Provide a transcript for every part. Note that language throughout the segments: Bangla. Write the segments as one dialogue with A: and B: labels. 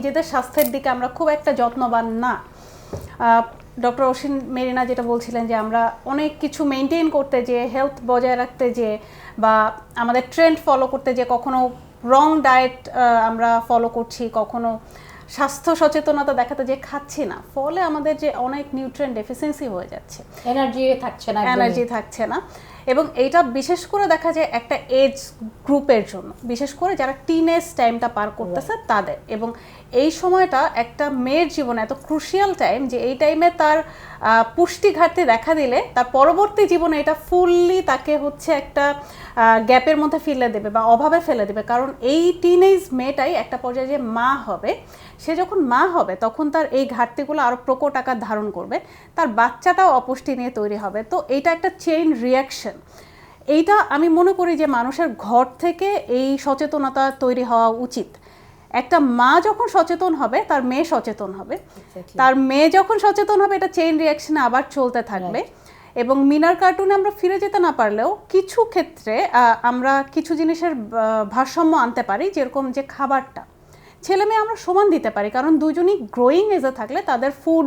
A: নিজেদের স্বাস্থ্যের দিকে আমরা খুব একটা যত্নবান না। ডক্টর অসিন মেরিনা যেটা বলছিলেন যে আমরা অনেক কিছু মেনটেন করতে যে হেলথ বজায় রাখতে যে বা আমাদের ট্রেন্ড ফলো করতে যে কখনো রং ডায়েট আমরা ফলো করছি কখনো স্বাস্থ্য সচেতনতা দেখাতে যে খাচ্ছি না। ফলে আমাদের যে অনেক নিউট্রিয়েন্ট ডেফিসিয়েন্সি হয়ে যাচ্ছে।
B: এনার্জি থাকছে না
A: এনার্জি থাকছে না। এবং এইটা বিশেষ করে দেখা যায় একটা এজ গ্রুপের জন্য। বিশেষ করে যারা টিনেজ টাইমটা পার করতেছে তাদের। এবং এই সময়টা একটা মেয়ের জীবনে এত ক্রুশিয়াল টাইম যে এই টাইমে তার পুষ্টি ঘাটতি দেখা দিলে তার পরবর্তী জীবনে এটা ফুললি তাকে হচ্ছে একটা গ্যাপের মধ্যে ফেলে দেবে বা অভাবে ফেলে দেবে। কারণ এই টিনেজ মেয়েটাই একটা পর্যায়ে যে মা হবে সে যখন মা হবে তখন তার এই ঘাটতিগুলো আরও প্রকট আকার ধারণ করবে। তার বাচ্চাটাও অপুষ্টি নিয়ে তৈরি হবে। তো এইটা একটা চেইন রিয়াকশন এইটা আমি মনে করি যে মানুষের ঘর থেকে এই সচেতনতা তৈরি হওয়া উচিত। একটা মা যখন সচেতন হবে তার মেয়ে সচেতন হবে। তার মেয়ে যখন সচেতন হবে এটা চেইন রিয়াকশনে আবার চলতে থাকবে। এবং মিনার কার্টুনে আমরা ফিরে যেতে না পারলেও কিছু ক্ষেত্রে আমরা কিছু জিনিসের ভারসাম্য আনতে পারি যেরকম যে খাবারটা। ছেলে মেয়ে আমরা সমান দিতে পারি কারণ দুজনই গ্রোয়িং এজে থাকলে তাদের ফুড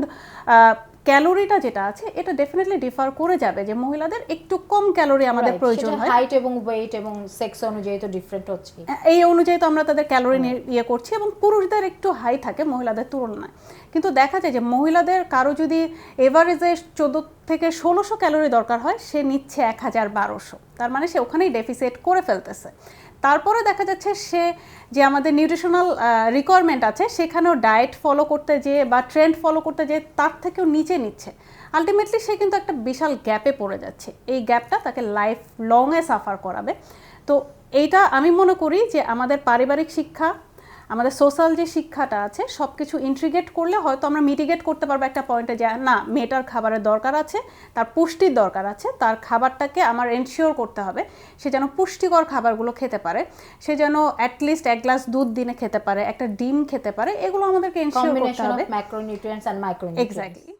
A: ক্যালোরিটা যেটা আছে এটা ডেফিনেটলি ডিফার করে যাবে যে মহিলাদের একটু কম ক্যালোরি আমাদের প্রয়োজন হয়।
B: হাইট এবং ওয়েট এবং সেক্স অনুযায়ী তো ডিফারেন্ট হচ্ছে।
A: এই অনুযায়ী তো আমরা তাদের ক্যালোরি ইয়ে করছি এবং পুরুষদের একটু হাই থাকে মহিলাদের তুলনায়। কিন্তু দেখা যায় যে মহিলাদের কারও যদি এভারেজে চোদ্দ থেকে ষোলোশো ক্যালোরি দরকার হয়, সে নিচ্ছে এক হাজার বারোশো। তার মানে সে ওখানেই ডেফিসিট করে ফেলতেছে। তারপরে দেখা যাচ্ছে সে যে আমাদের নিউট্রিশনাল রিকোয়ারমেন্ট আছে, সেখানেও ডায়েট ফলো করতে যেয়ে বা ট্রেন্ড ফলো করতে যেয়ে তার থেকেও নিচে নিচ্ছে। আলটিমেটলি সে কিন্তু একটা বিশাল গ্যাপে পড়ে যাচ্ছে। এই গ্যাপটা তাকে লাইফ লংয়ে সাফার করাবে। তো এইটা আমি মনে করি যে আমাদের পারিবারিক শিক্ষা আমাদের সোশ্যাল যে শিক্ষাটা আছে সব কিছু ইন্ট্রিগেট করলে হয়তো আমরা মিটিগেট করতে পারব একটা পয়েন্টে যে না মেয়েটার খাবারের দরকার আছে তার পুষ্টির দরকার আছে তার খাবারটাকে আমার এনশিওর করতে হবে সে যেন পুষ্টিকর খাবারগুলো খেতে পারে সে যেন অ্যাটলিস্ট এক গ্লাস দুধ দিনে খেতে পারে একটা ডিম খেতে পারে এগুলো আমাদেরকে এনশিওর করতে হবে।
B: Macronutrients and micronutrients
A: exactly